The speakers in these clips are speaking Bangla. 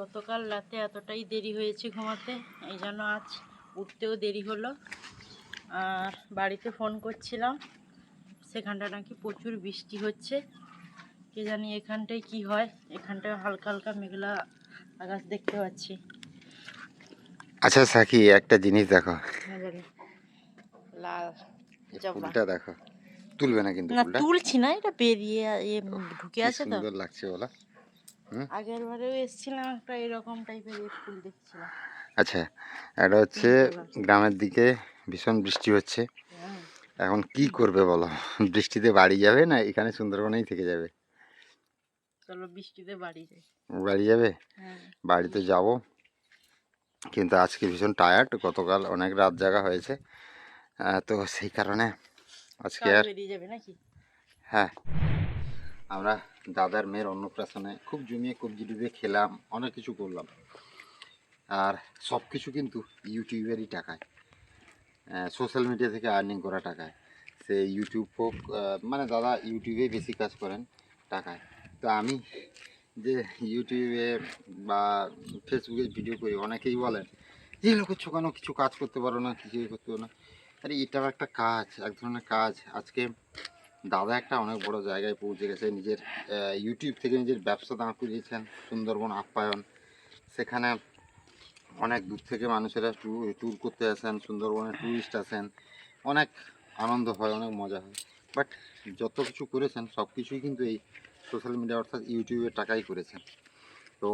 গতকাল রাতে এতটাই দেরি হয়েছে ঘুমাতে এই জন্য আজ উঠতেও দেরি হলো। আর বাড়িতে ফোন করছিলাম সেখানটা নাকি প্রচুর বৃষ্টি হচ্ছে। কে জানি এখানটায় কি হয় এখানটায় হালকা হালকা মেঘলা আকাশ দেখতে পাচ্ছি। আচ্ছা সাকি একটা জিনিস দেখো। জানি লাল ফুলটা দেখো। তুলবে না কিন্তু না তুলছি না এটা বেরিয়ে ঢুকে আছে তো। সুন্দর লাগছে বলো। আগের বারেও এসেছিলাম একটা এরকম টাইপের ফুল দেখছিলাম। আচ্ছা এটা হচ্ছে গ্রামের দিকে ভীষণ বৃষ্টি হচ্ছে। হ্যাঁ। এখন কি করবে বলো? বৃষ্টিতে বাড়ি যাবে না এখানে সুন্দরবনেই থেকে যাবে? চলো বৃষ্টিতে বাড়ি যাই। বাড়ি যাবে? হ্যাঁ। বাড়িতে যাব। কিন্তু আজকে ভীষণ টায়ার্ড গতকাল অনেক রাত জাগা হয়েছে। তো সেই কারণে আজকে আর হ্যাঁ। আমরা দাদার মেয়ের অন্নপ্রাশনে খুব জমিয়ে কবজি ডুবিয়ে খেলাম, অনেক কিছু করলাম। আর সব কিছু কিন্তু ইউটিউবেরই টাকায়। সোশ্যাল মিডিয়া থেকে আর্নিং করা টাকায়। সে ইউটিউব হোক মানে দাদা ইউটিউবে বেশি কাজ করেন টাকায়। তো আমি যে ইউটিউবে বা ফেসবুকে ভিডিও করি, অনেকেই বলেন, যে লোকের কেন কিছু কাজ করতে পারো না কিছু করতে পারো না। আরে, এটাও একটা কাজ, এক ধরনের কাজ। আজকে দাদা একটা অনেক বড় জায়গায় পৌঁছে গেছে, নিজের ইউটিউব থেকে নিজের ব্যবসা দাঁড় করিয়েছেন, সুন্দরবন আপ্যায়ন। সেখানে অনেক দূর থেকে মানুষেরা ট্যুর করতে আসেন সুন্দরবনে ট্যুরিস্ট আসেন। অনেক আনন্দ হয়, অনেক মজা হয়। বাট যত কিছু করেছেন, সব কিছুই কিন্তু এই সোশ্যাল মিডিয়া অর্থাৎ ইউটিউবের টাকাই করেছেন। তো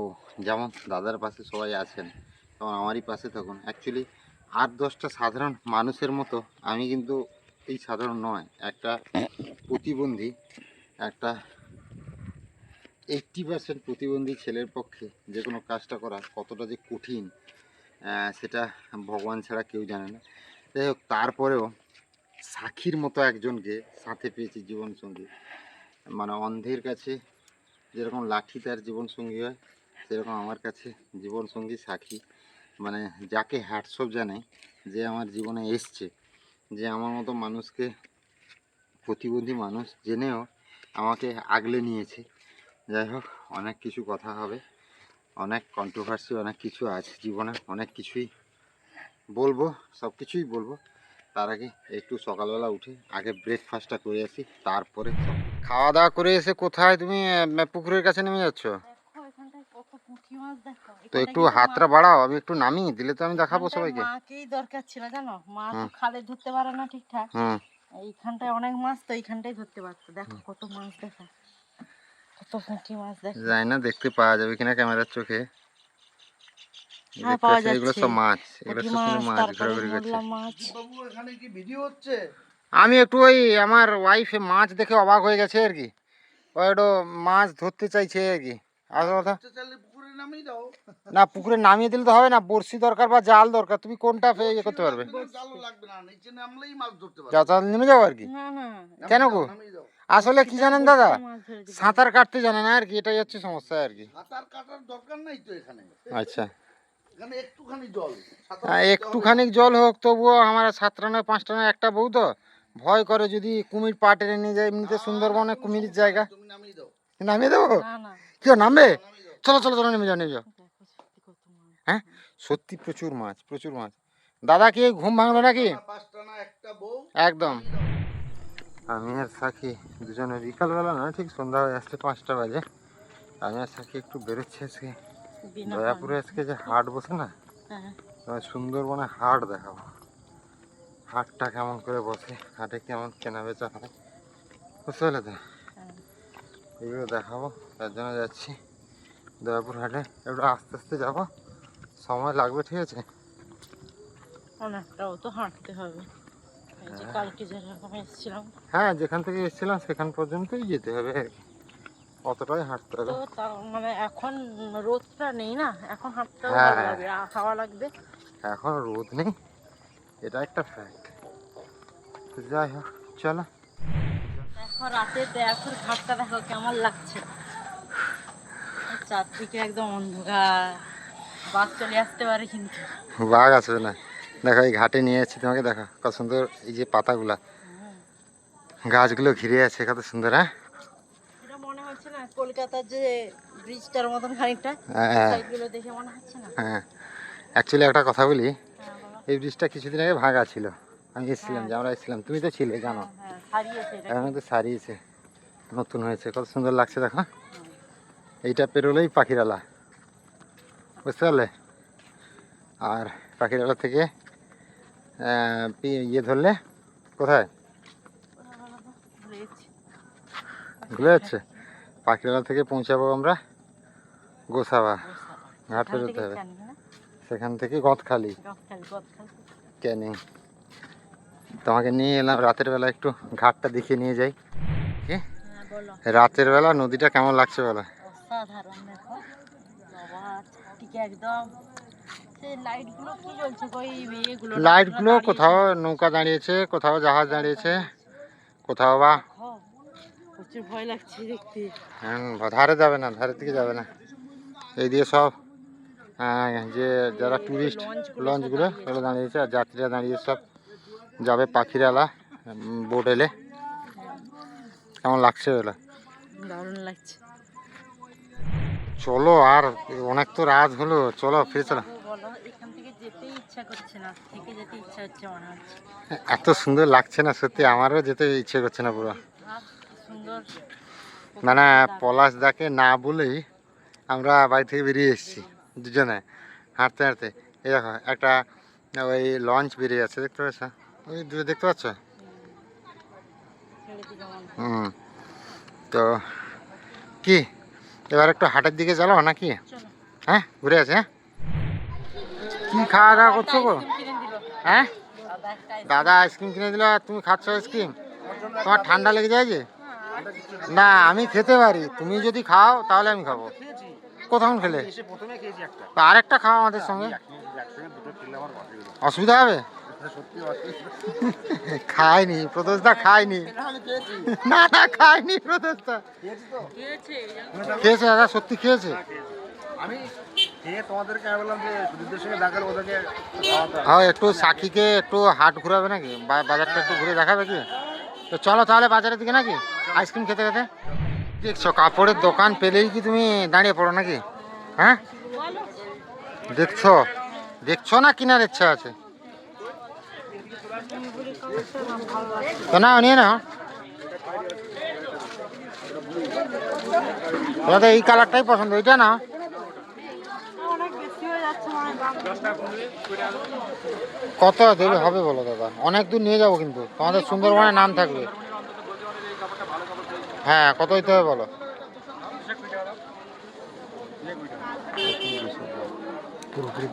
যেমন দাদার পাশে সবাই আছেন, তেমন আমারই পাশে তখন অ্যাকচুয়ালি আট, দশটা সাধারণ মানুষের মতো আমি কিন্তু এই সাধারণ নয়, একটা প্রতিবন্ধী, একটা এইট্টি পার্সেন্ট প্রতিবন্ধী ছেলের পক্ষে যে কোনো কাজটা করা কতটা যে কঠিন সেটা ভগবান ছাড়া কেউ জানে না। যাই হোক, তারপরেও সাক্ষীর মতো একজনকে সাথে পেয়েছি জীবনসঙ্গী। মানে অন্ধের কাছে যেরকম লাঠি তার জীবনসঙ্গী হয়, সেরকম আমার কাছে জীবনসঙ্গী সাক্ষী। মানে যাকে হ্যাটসঅপ জানাই যে আমার জীবনে এসছে যে আমার মতো মানুষকে প্রতিবন্ধী মানুষ জেনেও আমাকে আগলে নিয়েছে। যাই হোক, অনেক কিছু কথা হবে, অনেক কন্ট্রোভার্সি অনেক কিছু আছে জীবনে, অনেক কিছুই বলব, সব কিছুই বলব। তার আগে একটু সকালবেলা উঠে আগে ব্রেকফাস্টটা করে আসি, তারপরে খাওয়া দাওয়া করে এসে কোথায় তুমি পুকুরের কাছে নেমে যাচ্ছ দেখো এখানটায় কত পুঁটি মাছ দেখো তো একটু হাতটা বাড়াও আমি একটু নামি দিলে তো আমি দেখাবো সবাইকে। মাকেই দরকার ছিল জানো? মা তো খালে ধরতে পারে না ঠিকঠাক। এইখানটায় অনেক মাছ তো এইখানটাই ধরতে পারতো। দেখো কত মাছ দেখো। কত পুঁটি মাছ দেখো। জানি না দেখতে পাওয়া যাবে কিনা ক্যামেরার চোখে। হ্যাঁ, দেখতে পাওয়া পাচ্ছি, এগুলো সব মাছ। এগুলো পুঁটি মাছ মাছ ঘোরাঘুরি করছে। বাবু এখানে কি ভিডিও হচ্ছে? আমি একটু ওই আমার ওয়াইফে মাছ দেখে অবাক হয়ে গেছে আর কি। ও একটু মাছ ধরতে চাইছে আর কি। আসল কথা না পুকুরে নামিয়ে দিলে তো হবে না বড়শি দরকার বা জাল দরকার তুমি কোনটা ফে- ইয়ে করতে পারবে? লাগবে না, জালও লাগবে না নিচে নামলেই মাছ ধরতে পারবে। যা নেমে যাও আর কি? কেন গো? আসলে কি জানেন দাদা। সাঁতার কাটতে জানে না আর কি এটাই হচ্ছে সমস্যা আর কি। সাঁতার কাটার দরকার নাই তো এখানে। আচ্ছা। একটুখানি জল। হ্যাঁ, একটুখানি জল হোক তবুও আমার সাতটা নয় পাঁচটা নয় একটা বউ তো। ভয় করে যদি কুমির পা টেনে নিয়ে যায় এমনিতে সুন্দরবনে কুমিরের জায়গা। নামিয়ে দেবো? কেউ নামবে? চলো চলো চলো নেমে যাও নেমে যাও। হ্যাঁ? সত্যি প্রচুর মাছ প্রচুর মাছ। দাদা কি ঘুম ভাঙলো নাকি? না, পাঁচটা না একটা বউ। একদম। আমি আর সাকি দুজনে বিকালবেলা না ঠিক সন্ধ্যা হয়ে আসছে পাঁচটা বাজে। আমি আর সাকি একটু বেরোচ্ছি আজকে। দয়াপুরে আজকে যে হাট বসে না হ্যাঁ তোমার সুন্দরবনে হাট দেখাবো। হাটটা কেমন করে বসে হাটে কেমন কেনা বেচা হয় বুঝতে পারলে তো হ্যাঁ। এগুলো দেখাবো তার জন্য যাচ্ছি। দয়াপুর হাটে। একটু আস্তে আস্তে যাব। সময় লাগবে ঠিক আছে? অনেকটাও তো হাঁটতে হবে। হ্যাঁ। কালকে যেরকম এসেছিলাম। হ্যাঁ যেখান থেকে এসেছিলাম সেখান পর্যন্তই যেতে হবে। আর কি অতটাই হাঁটতে হবে। তো মানে এখন রোদটা নেই না? এখন হাঁটতে হ্যাঁ। লাগবে হাওয়া লাগবে? এখন রোদ নেই। এটা একটা ফ্যাক্ট যাই হোক চলো। দেখো রাতে দেখো ঘাটটা দেখো কেমন লাগছে। চারদিকে একদম অন্ধকার। বাস চলে আসতে পারে কিন্তু। বাঘ আসবে না। দেখো এই ঘাটে নিয়ে যাচ্ছি তোমাকে দেখো কত সুন্দর এই যে পাতাগুলা। গাছগুলো ঘিরে আছে কত সুন্দর হ্যাঁ? মনে হচ্ছে না কলকাতার যে ব্রিজটার মতন খানিকটা। হ্যাঁ সাইডগুলো দেখে মনে হচ্ছে না। হ্যাঁ। অ্যাকচুয়ালি একটা কথা বলি হ্যাঁ এই ব্রিজটা কিছুদিন আগে ভাঙা ছিল। আমি এসেছিলাম যে আমরা এসেছিলাম। তুমি তো ছিলে জানো। হ্যাঁ এখন তো সারিয়েছে নতুন হয়েছে। কত সুন্দর লাগছে দেখো। এইটা পেরোলেই পাখিরালা। বুঝতে পারলে? আর পাখিরালা থেকে ইয়ে ধরলে কোথায়? ভুলে যাচ্ছে? পাখিরালা থেকে পৌঁছাবো আমরা গোসাবা ঘাট পেরোতে হবে। সেখান থেকে গদখালি। ক্যানিং। তোমাকে নিয়ে এলাম রাতের বেলা একটু ঘাটটা দেখিয়ে নিয়ে যাই। কি? হ্যাঁ রাতের বেলা নদীটা কেমন লাগছে বলো? অসাধারণ দেখো। চারদিকে একদম। লাইটগুলো কোথাও নৌকা দাঁড়িয়েছে কোথাও জাহাজ দাঁড়িয়েছে কোথাও বা দেখো, প্রচুর ভয় লাগছে দেখতে। হুম, ধারে যাবে না ধারের দিকে যাবে না। এই দিয়ে সব আহ, যে যারা টুরিস্ট লঞ্চগুলো ওগুলো দাঁড়িয়েছে আর যাত্রীরা দাঁড়িয়ে সব যাবে পাখিরালা বোট এলে। কেমন লাগছে ওগুলো দারুণ লাগছে। চলো আর অনেক তো রাত হলো চলো ফিরে চলো। এত সুন্দর লাগছে না সত্যি আমারও যেতে ইচ্ছে করছে না পুরো। মানে পলাশ দাকে না বলেই আমরা বাড়ি থেকে বেরিয়ে এসেছি দুজনে হাঁটতে হাঁটতে। এই দেখো একটা ওই লঞ্চ বেরিয়ে আছে দেখতে পাচ্ছ? ওই দূরে দেখতে পাচ্ছ। হুম। তো কি এবার একটু হাটের দিকে চলো নাকি? হ্যাঁ ঘুরে আছে হ্যাঁ। কি খাওয়া দাওয়া করছ গো? আইসক্রিম কিনে দিল। হ্যাঁ? দাদা আইসক্রিম কিনে দিল আর তুমি খাচ্ছ আইসক্রিম? তোমার ঠান্ডা লেগে যায় যে? না আমি খেতে পারি। তুমি যদি খাও তাহলে আমি খাব। কোথাও খেলে? তো আরেকটা খাও আমাদের সঙ্গে। অসুবিধা হবে? খায়নি প্রদোষদা খায়নি। না না খায়নি প্রদোষদা। খেয়েছে দাদা সত্যি খেয়েছে? আমি তোমাদেরকে আমি বললাম যে সুদীপদের সঙ্গে দেখালে ওদেরকে হ্যাঁ একটু সাক্ষীকে একটু হাট ঘুরাবে নাকি? বাজারটা একটু ঘুরে দেখাবে কি? তো চলো তাহলে বাজারের দিকে নাকি? আইসক্রিম খেতে খেতে? দেখছ কাপড়ের দোকান পেলেই কি তুমি দাঁড়িয়ে পড়ো নাকি? হ্যাঁ? দেখছ? দেখছ না কিনার ইচ্ছা আছে? তো নিয়ে নাও। দাদা এই কালারটাই পছন্দ এইটা না কত দেবে হবে বলো দাদা? অনেক দূর নিয়ে যাব কিন্তু, তোমাদের সুন্দরবনের নাম থাকবে। হ্যাঁ কত দিতে হবে বলো? পুরোপুরি।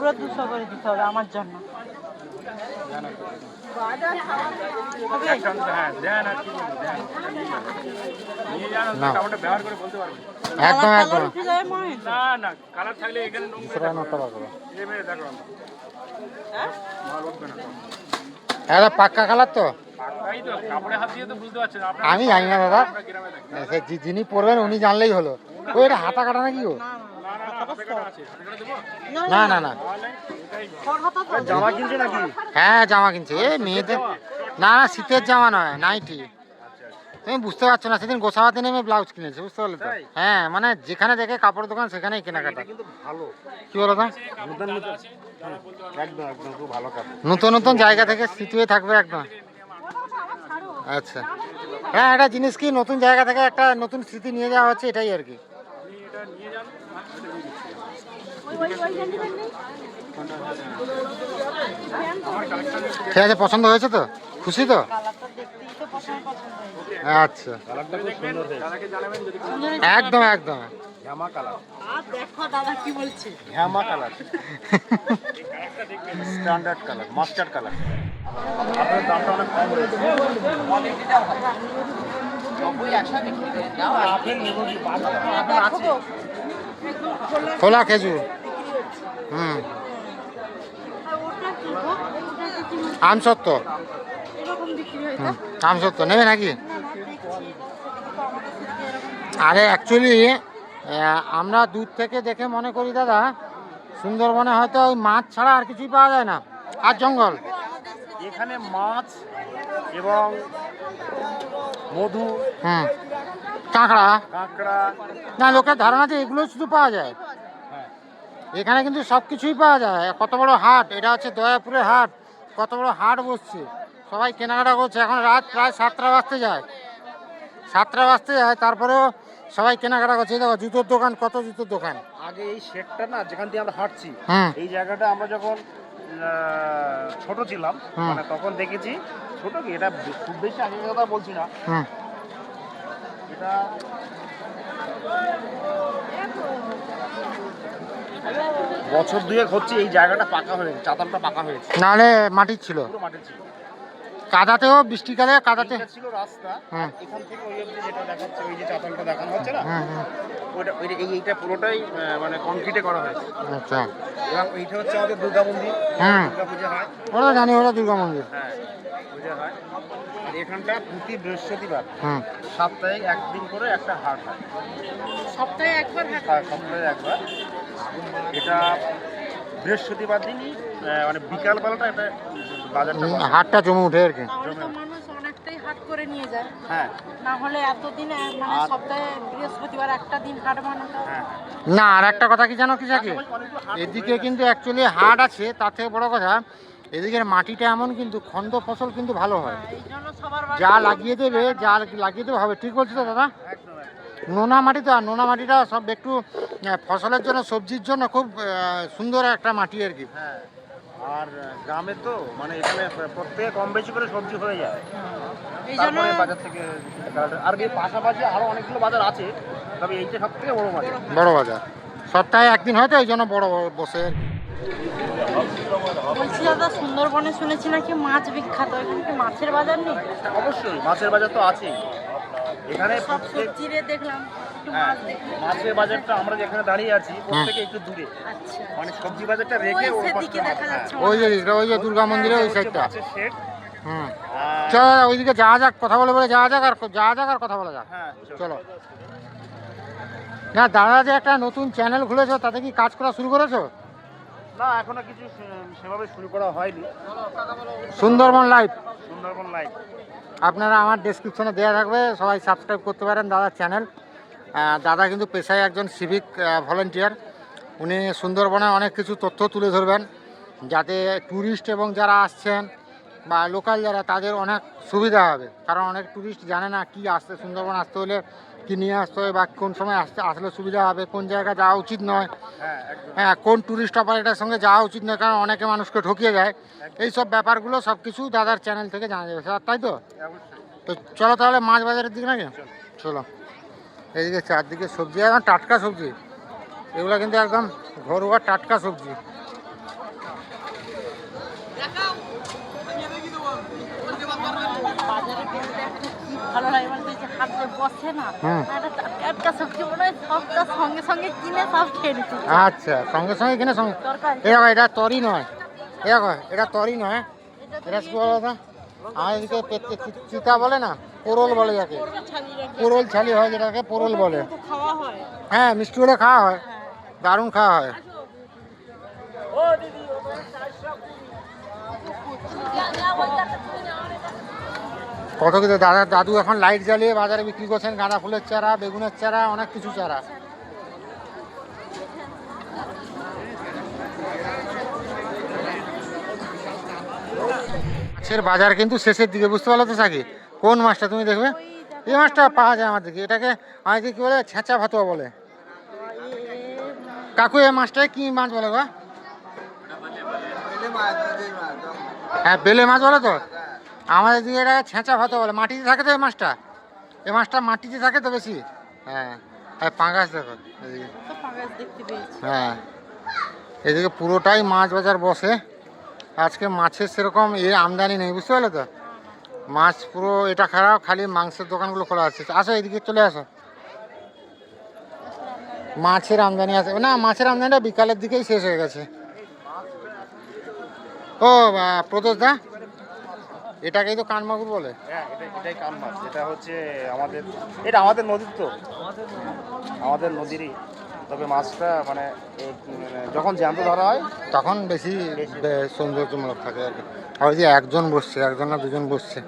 পুরো দুশো করে দিতে হবে আমার জন্য? একদম একদম? এটা পাক্কা কালার তো? আমি জানি না দাদা। সে যিনি পড়বেন উনি জানলেই হলো। ও এটা হাতা কাটা নাকি গো না, না না? জামা কিনছে নাকি? হ্যাঁ জামা কিনছে। এ মেয়েদের না না শীতের জামা নয় নাইটি। তুমি বুঝতে পারছ না সেদিন গোসাবাতে নেমে ব্লাউজ কিনেছে বুঝতে পারলে তো? হ্যাঁ মানে যেখানে দেখে কাপড় দোকান সেখানেই কেনাকাটা। কিন্তু ভালো। কি বলো তো? নতুন নতুন। একদম একদম খুব ভালো কাপড়। নতুন নতুন জায়গা থেকে স্মৃতি হয়ে থাকবে একদম। আচ্ছা। হ্যাঁ একটা জিনিস কি নতুন জায়গা থেকে একটা নতুন স্মৃতি নিয়ে যাওয়া হচ্ছে এটাই আর কি। ঠিক আছে পছন্দ হয়েছে তো? খুশি তো? কালারটা দেখতেই তো প্রথমে পছন্দ হয়েছে আচ্ছা। একদম একদম। কালার আর দেখো দাদা কি বলছে Hama colour standard colour mustard colour আপনার দামটা অনেক কম রয়েছে। তো খোলা খোলা খেজুর। হুম? আম সত্য। আম সত্য। নেবে নাকি? আরে অ্যাকচুয়ালি আমরা দূর থেকে দেখে মনে করি দাদা সুন্দরবনে হয়তো ওই মাছ ছাড়া আর কিছুই পাওয়া যায় না। আর জঙ্গল। এখানে মাছ এবং মধু হুম। কাঁকড়া। কাঁকড়া। না লোকের ধারণা যে এগুলো শুধু পাওয়া যায়। এখানে কিন্তু সব কিছুই পাওয়া যায়। কত বড় হাট এটা হচ্ছে দয়াপুরের হাট। কত বড় হাট বসছে। সবাই কেনাকাটা করছে। এখন রাত প্রায় সাতটা বাজতে যায়। সাতটা বাজতে যায় তারপরেও সবাই কেনাকাটা করছে। দেখো জুতোর দোকান কত জুতোর দোকান। আগে এই শেডটা না যেখান দিয়ে আমরা হাঁটছি এই জায়গাটা আমরা যখন ছোট ছিলাম মানে তখন দেখেছি ছোট কি? এটা খুব বেশি আগের কথা বলছি না। এটা বছর দুয়েক হচ্ছে এই জায়গাটা পাকা হয়েছে চাতালটা পাকা হয়েছে নাহলে মাটির ছিল। পুরো মাটির ছিল। কাদাতেও বৃষ্টিকালে কাদাতে ছিল রাস্তা এখান থেকে ওই অবধি যেটা দেখাচ্ছে ওই যে চাতালটা দেখানো হচ্ছে না? ওইটা ওইটা এই এইটা পুরোটাই মানে কংক্রিটে করা হয়েছে। আচ্ছা। এবং এইটা হচ্ছে আমাদের দুর্গা মন্দির। হুম। দুর্গা পূজা হয়। ওরা জানি ওরা দুর্গা মন্দির। হ্যাঁ পূজা হয়। আর এখানটা প্রতি বৃহস্পতিবার। হুম। সপ্তাহে একদিন করে একটা হাট হয়। সপ্তাহে একবার হাট হ্যাঁ, সপ্তাহে একবার। এটা বৃহস্পতিবার দিনই মানে বিকালবেলাটা এটা বাজারটা হাটটা জমে উঠে আর কি। মানুষ অনেকটাই হাট করে নিয়ে যায়। হ্যাঁ। না হলে এতদিনে মানে আর- সপ্তাহে বৃহস্পতিবার একটা দিন হাট বানাতো হ্যাঁ। না আর একটা কথা কি জানো কি জাকি এদিকে কিন্তু অ্যাকচুয়ালি হাট আছে তার থেকে বড় কথা এদিকের মাটিটা এমন কিন্তু খন্ড ফসল কিন্তু ভালো হয়। হ্যাঁ, যা লাগিয়ে দেবে যা লাগিয়ে দেবে হবে। ঠিক বলছো তো দাদা। নোনা মাটি তো আর নোনা মাটিটা সব একটু ফসলের জন্য সবজির জন্য খুব সুন্দর একটা মাটি আর কি। হ্যাঁ আর গ্রামে তো মানে এখানে প্রত্যেকে কম বেশি করে সবজি হয়ে যায়। এই জন্য বাজার থেকে আর পাশাপাশি আরও অনেকগুলো বাজার আছে তবে এইটা সব থেকে বড় বাজার। বড় বাজার। সপ্তাহে একদিন হয়তো এই জন্য বড় বসে আর কি। বলছি দাদা সুন্দরবনে শুনেছি নাকি মাছ বিখ্যাত এখানে কি মাছের বাজার নেই? অবশ্যই মাছের বাজার তো আছেই। এখানে প্রত্যেক সবজিরে দেখলাম হ্যাঁ, মাছের বাজারটা আমরা যেখানে দাঁড়িয়ে আছি প্রত্যেকে একটু দূরে। আচ্ছা। মানে সবজি বাজারটা রেখে ওই হ্যাঁ। যাচ্ছে ওই যে ওই যে দুর্গা মন্দিরের ওই সাইডটা হুম চলো ওইদিকে যাওয়া যাক কথা বলে বলে যাওয়া যাক আর যাওয়া যাক আর কথা বলা যাক। হ্যাঁ চলো। চলো। না দাদা যে একটা নতুন চ্যানেল খুলেছো তাতে কি কাজ করা শুরু করেছ? না এখনও কিছু সেভাবে শুরু করা হয়নি। সুন্দরবন লাইভ। সুন্দরবন লাইভ। আপনারা আমার ডেসক্রিপশনে দেওয়া থাকবে সবাই সাবস্ক্রাইব করতে পারেন দাদার চ্যানেল দাদা কিন্তু পেশায় একজন সিভিক ভলেন্টিয়ার উনি সুন্দরবনে অনেক কিছু তথ্য তুলে ধরবেন যাতে ট্যুরিস্ট এবং যারা আসছেন বা লোকাল যারা তাদের অনেক সুবিধা হবে। কারণ অনেক ট্যুরিস্ট জানে না কি আসতে সুন্দরবন আসতে হলে কি নিয়ে আসতে হবে বা কোন সময় আসতে আসলে সুবিধা হবে কোন জায়গায় যাওয়া উচিত নয়। হ্যাঁ হ্যাঁ কোন ট্যুরিস্ট অপারেটার সঙ্গে যাওয়া উচিত নয় কারণ অনেকে মানুষকে ঠকিয়ে যায় এই সব ব্যাপারগুলো সব কিছু দাদার চ্যানেল থেকে জানা যাবে। স্যার তাই তো? তো চলো তাহলে মাছ বাজারের দিকে নাকি? চলো। এইদিকে চারদিকে সবজি একদম টাটকা সবজি। এগুলো কিন্তু একদম ঘরোয়া টাটকা সবজি বাজারে বেরোলে একটা কি ভালো লাগে বলতে এই যে হাটে বসে না হুম। একটা টাটকা সবজি মনে হয় সবটা সঙ্গে সঙ্গে কিনে সব খেয়ে নিতে আচ্ছা সঙ্গে সঙ্গে কিনে সঙ্গে তরকারি এ দেখো এটা তরি নয়। এ দেখো এটা তরি নয়। এটা কি বলো আমার এদিকে চিতা বলে না পোরল বলে যাকে। পুরো পোরল ছালি হয় যেটাকে পোরল বলে। হয়। মিষ্টি হলে খাওয়া হয়। হ্যাঁ। দারুণ খাওয়া হয়। কত কিছু? দাদা, দাদু এখন লাইট জ্বালিয়ে বাজারে বিক্রি করছেন, গাঁদা ফুলের চারা, বেগুনের চারা, অনেক কিছু চারা। মাছের বাজার কিন্তু শেষের দিকে, বুঝতে পারল তো সাকি কোন মাছটা তুমি দেখবে? এই মাছটা পাওয়া যায় আমার দিকে। এটাকে আমাকে কি বলে, ছেঁচা ভাতুয়া বলে। কাকু, এই মাছটাকে কি মাছ বলে গো? হ্যাঁ বেলে মাছ বলে তো? আমাদের দিকে এটা ছেঁচা ভাত বলে। মাটিতে থাকে তো এই মাছটা? এই মাছটা মাটিতে থাকে তো বেশি? হ্যাঁ। হ্যাঁ পাঙ্গাস দেখো হ্যাঁ। এদিকে পুরোটাই মাছ বাজার বসে। আজকে মাছের সেরকম এ আমদানি নেই বুঝতে পারলে তো? মাছ পুরো এটা খারাপ খালি মাংসের দোকানগুলো খোলা আছে। আসো এদিকে চলে আসো। মাছের আমদানি আছে। না মাছের আমদানিটা বিকালের দিকেই শেষ হয়ে গেছে। ও প্রদোষ দা? এটাকেই তো কানমাগুর বলে। হ্যাঁ এটা এটাই কানমাছ এটা হচ্ছে আমাদের এটা আমাদের নদীর তো। আমাদের নদীরই। তবে মাছটা মানে, মানে যখন জ্যান্ত ধরা হয় তখন বেশি সৌন্দর্যমূলক থাকে আর কি। আর যে একজন বসছে একজন না দুজন বসছে।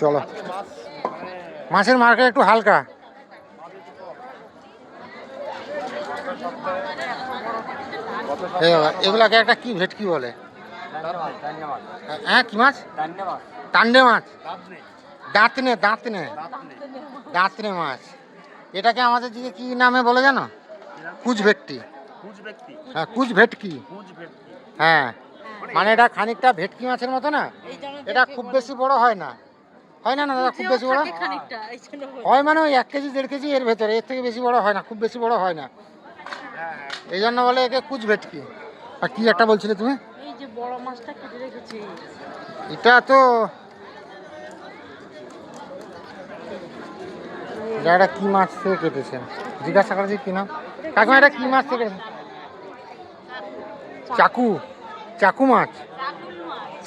চলো। মাছের মার্কেট একটু হালকা। এগুলাকে একটা কি ভেটকি বলে? হ্যাঁ কি মাছ? টান্ডে মাছ। দাঁতনে। দাঁতনে দাঁতনে। মাছ। এটাকে আমাদের দিকে কি নামে বলে জানো? কুচ ভেটকি হ্যাঁ কুচ ভেটকি হ্যাঁ। মানে এটা খানিকটা ভেটকি মাছের মতো না? এটা খুব বেশি বড় হয় না। হয় না না দাদা খুব বেশি বড়। হয় মানে ওই এক কেজি দেড় কেজি এর ভেতরে এর থেকে বেশি বড় হয় না খুব বেশি বড় হয় না। হ্যাঁ হ্যাঁ। এই জন্য বলে একে কুচ ভেটকি আর কি একটা বলছিলে তুমি? যে বড় মাছটা কেটে রেখেছি। এটা তো এটা কি মাছ থেকে কেটেছেন? জিজ্ঞাসা করেছি কি নাম কাকিমা এটা কি মাছ থেকে? চাকু। চাকু। মাছ?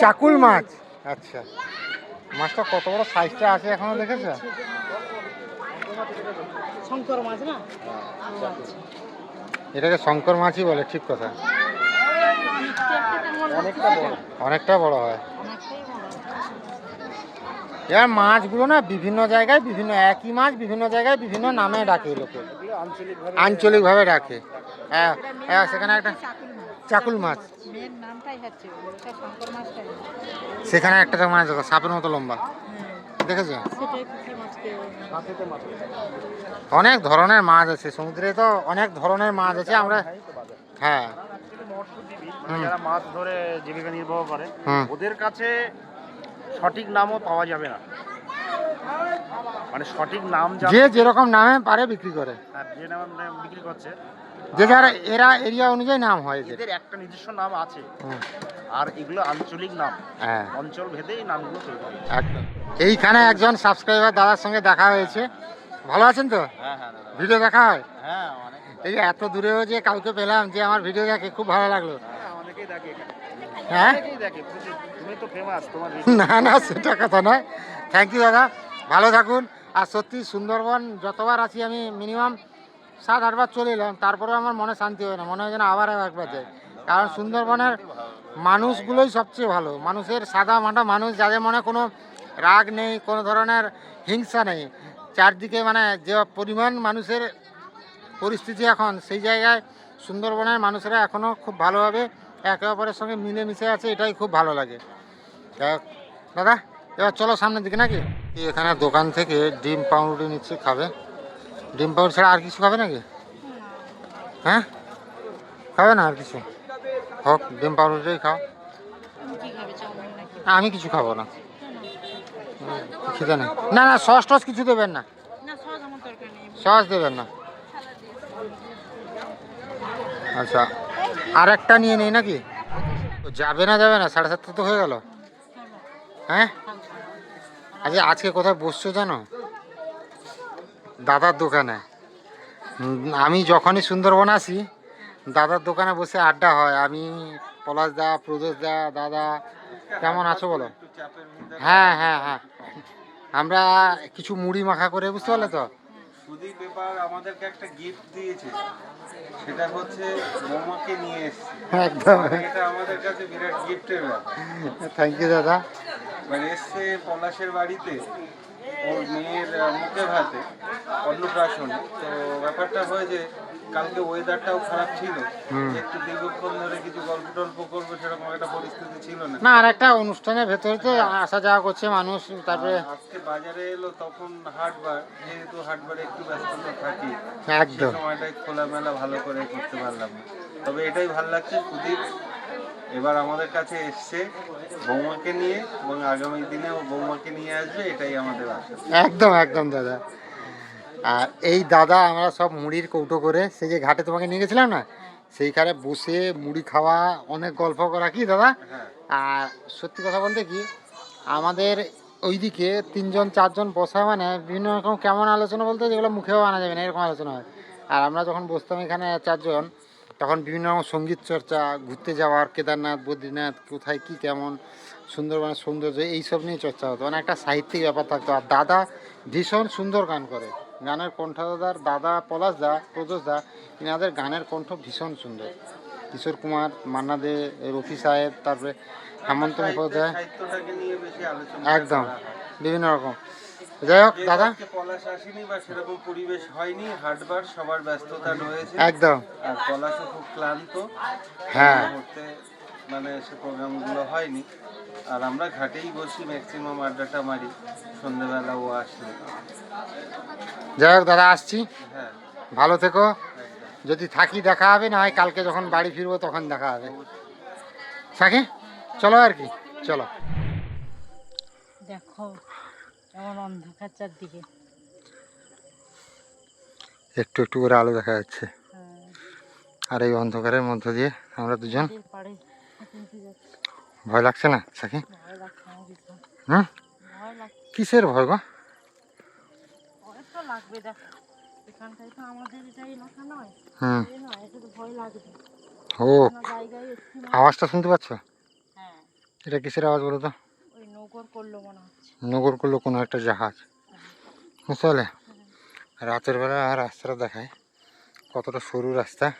চাকুল মাছ। আচ্ছা। মাছটা কত বড় সাইজটা আছে এখনও দেখেছ? শঙ্কর মাছ না? ও। এটাকে শঙ্কর মাছই বলে ঠিক কথা। অনেকটা বড়। হয়। এবার মাছগুলো না বিভিন্ন জায়গায় বিভিন্ন একই মাছ বিভিন্ন জায়গায় বিভিন্ন নামে ডাকে লোকে। আঞ্চলিকভাবে ডাকে। হ্যাঁ হ্যাঁ সেখানে একটা চাকুল মাছ। সেখানে একটা মাছ দেখো সাপের মতো লম্বা। হ্যাঁ। দেখেছ? অনেক ধরনের মাছ আছে সমুদ্রে তো অনেক ধরনের মাছ আছে আমরা হ্যাঁ। যারা মাছ ধরে জীবিকা নির্বাহ করে ওদের কাছে সঠিক নামও পাওয়া যাবে না। মানে সঠিক নাম যে যেরকম নামে পারে বিক্রি করে। যে নাম নাম বিক্রি করছে যে যার এরা এরিয়া অনুযায়ী নাম হয় এদের একটা নিজস্ব নাম আছে। আর এগুলো আঞ্চলিক নাম। হ্যাঁ। অঞ্চল ভেদে এই নামগুলো তৈরি হয়। একদম। এইখানে একজন সাবস্ক্রাইবার দাদার সঙ্গে দেখা হয়েছে। ভালো আছেন তো? হ্যাঁ হ্যাঁ ভিডিও দেখা হয়? হ্যাঁ এই যে এত দূরেও যে কাউকে পেলাম যে আমার ভিডিও দেখে খুব ভালো লাগল। হ্যাঁ? না না সেটা কথা নয়। থ্যাংক ইউ দাদা। ভালো থাকুন। আর সত্যি সুন্দরবন যতবার আছি আমি মিনিমাম সাত আটবার চলে এলাম। তারপরেও আমার মনে শান্তি হয় না। মনে হয় যেন আবার একবার যাই। কারণ সুন্দরবনের মানুষগুলোই সবচেয়ে ভালো। মানুষের সাদা মাটা মানুষ যাদের মনে কোনো রাগ নেই কোনো ধরনের হিংসা নেই। চারদিকে মানে যে পরিমাণ মানুষের পরিস্থিতি এখন সেই জায়গায় সুন্দরবনের মানুষেরা এখনও খুব ভালোভাবে একে অপরের সঙ্গে মিলেমিশে আছে এটাই খুব ভালো লাগে। দাদা এবার চলো সামনের দিকে নাকি? এখানে দোকান থেকে ডিম পাউরুটি নিচ্ছে খাবে। ডিম পাউরুটি ছাড়া আর কিছু খাবে নাকি? হ্যাঁ? খাবে না আর কিছু? হোক ডিম পাউরুটিই খাও। আমি কিছু খাব না। খিদে নেই। না না সস টস কিছু দেবেন না। সস দেবেন না। আচ্ছা। আর একটা নিয়ে নেই নাকি? যাবে না যাবে না, সাড়ে সাতটা তো হয়ে গেল। হ্যাঁ? আচ্ছা আজকে কোথায় বসছো জানো? দাদার দোকানে। আমি যখনই সুন্দরবন আসি, দাদার দোকানে বসে আড্ডা হয়। আমি পলাশ দা প্রদোষ দা, দাদা, কেমন আছো বলো? হ্যাঁ হ্যাঁ হ্যাঁ। আমরা কিছু মুড়ি মাখা করে, বুঝতে পারলে তো? সুদীপ পেপার আমাদেরকে একটা গিফট দিয়েছে। সেটা হচ্ছে মোমাকে নিয়ে এসেছে। একদম। এটা আমাদের কাছে বিরাট গিফটের ব্যাপার। থ্যাংক ইউ দাদা। মানে এসছে পলাশের বাড়িতে ওর মেয়ের মুখে ভাতে অন্নপ্রাশনে। তো ব্যাপারটা হয়েছে কালকে ওয়েদারটাও খারাপ ছিল। একটু দীর্ঘক্ষণ ধরে কিছু গল্প টল্প করব সেরকম একটা পরিস্থিতি ছিল না। না আর একটা অনুষ্ঠানের ভেতরে তো আসা যাওয়া করছে মানুষ তারপরে আজকে বাজারে এলো তখন হাটবার যেহেতু হাটবারে একটু ব্যস্ততা থাকি একদম। সময়টাই খোলামেলা ভালো করে করতে পারলাম তবে এটাই ভালো লাগছে সুদীপ এবার আমাদের কাছে এসছে বৌমাকে নিয়ে এবং আগামী দিনে ও বৌমাকে নিয়ে আসবে এটাই আমাদের আশা। একদম একদম দাদা। আর এই দাদা আমরা সব মুড়ির কৌটো করে, সেই যে ঘাটে তোমাকে নিয়ে গেছিলাম না, সেইখানে বসে মুড়ি খাওয়া, অনেক গল্প করা, কি দাদা? আর সত্যি কথা বলতে কি, আমাদের ওইদিকে তিনজন, চারজন বসা মানে বিভিন্ন রকম কেমন আলোচনা বলতে যেগুলো মুখেও আনা যাবে না, এরকম আলোচনা হয়। আর আমরা যখন বসতাম এখানে চারজন, তখন বিভিন্ন রকম সংগীত চর্চা, ঘুরতে যাওয়ার, কেদারনাথ, বদ্রীনাথ, কোথায় কি কেমন, সুন্দরবনের সৌন্দর্য, এইসব নিয়ে চর্চা হতো। মানে একটা সাহিত্যিক ব্যাপার থাকতো। আর দাদা ভীষণ সুন্দর গান করে। গানের কণ্ঠদার দাদা পলাশ দা প্রদোষ দা এনাদের গানের কণ্ঠ ভীষণ সুন্দর। কিশোর কুমার মান্না দে রফি সাহেব তারপরে হেমন্ত মুখোপাধ্যায়। একদম বিভিন্ন রকম। যাই হোক দাদা। পলাশ আসেনি বা সেরকম পরিবেশ হয়নি হাটবার সবার ব্যস্ততা রয়েছে। একদম। আর পলাশও খুব ক্লান্ত। হ্যাঁ। মানে সে প্রোগ্রামগুলো হয়নি। আর আমরা ঘাটেই বসি ম্যাক্সিমাম আড্ডাটা মারি। সন্ধ্যেবেলা ও আসলে যাই হোক দাদা আসছি। হ্যাঁ। ভালো থেকো। যদি থাকি দেখা হবে না হয় কালকে যখন বাড়ি ফিরবো তখন দেখা হবে। সাকি চলো আর কি চলো। দেখো এমন অন্ধকার চারদিকে। একটু একটু করে আলো দেখা যাচ্ছে। হ্যাঁ, আর এই অন্ধকারের মধ্য দিয়ে আমরা দুজন ভয় লাগছে না সাকি? হুম? কিসের ভয় গো? ও আওয়াজটা শুনতে পাচ্ছ? হ্যাঁ। এটা কিসের আওয়াজ বলো তো? নগর করল কোনো একটা জাহাজ। বুঝতে পারলে? রাতের বেলা রাস্তাটা দেখায়। কতটা সরু রাস্তা।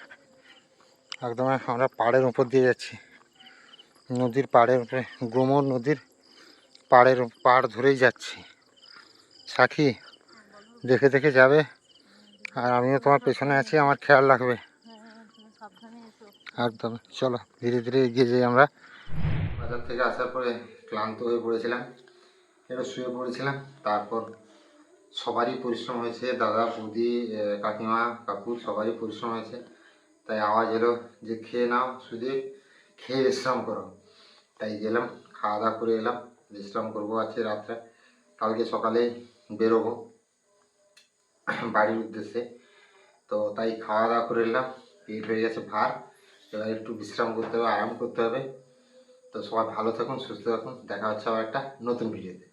একদম আমরা পাড়ের উপর দিয়ে যাচ্ছি। নদীর পাড়ের উপরে, গোমর নদীর পাড়ের পাড় ধরেই যাচ্ছি। সাক্ষী, দেখে দেখে যাবে। আর আমিও তোমার পেছনে আছি, আমার খেয়াল রাখবে। একদম, চলো, ধীরে ধীরে এগিয়ে যাই আমরা। বাজার থেকে আসার পরে ক্লান্ত হয়ে পড়েছিলাম, একটু শুয়ে পড়েছিলাম। তারপর সবারই পরিশ্রম হয়েছে, দাদা, বৌদি কাকিমা, কাকু, সবারই পরিশ্রম হয়েছে। তাই আওয়াজ এলো যে, খেয়ে নাও শুধু খেয়ে বিশ্রাম করো। তাই গেলাম খাওয়া দাওয়া করে এলাম, বিশ্রাম করব আজকে রাত্রে। কালকে সকালে বেরোবো বাড়ির উদ্দেশ্যে। তো তাই খাওয়া দাওয়া করে এলাম, পেট হয়ে গেছে ভার। এবার একটু বিশ্রাম করতে হবে, আরাম করতে হবে। তো সবাই ভালো থাকুন, সুস্থ থাকুন। দেখা হচ্ছে আবার একটা নতুন ভিডিওতে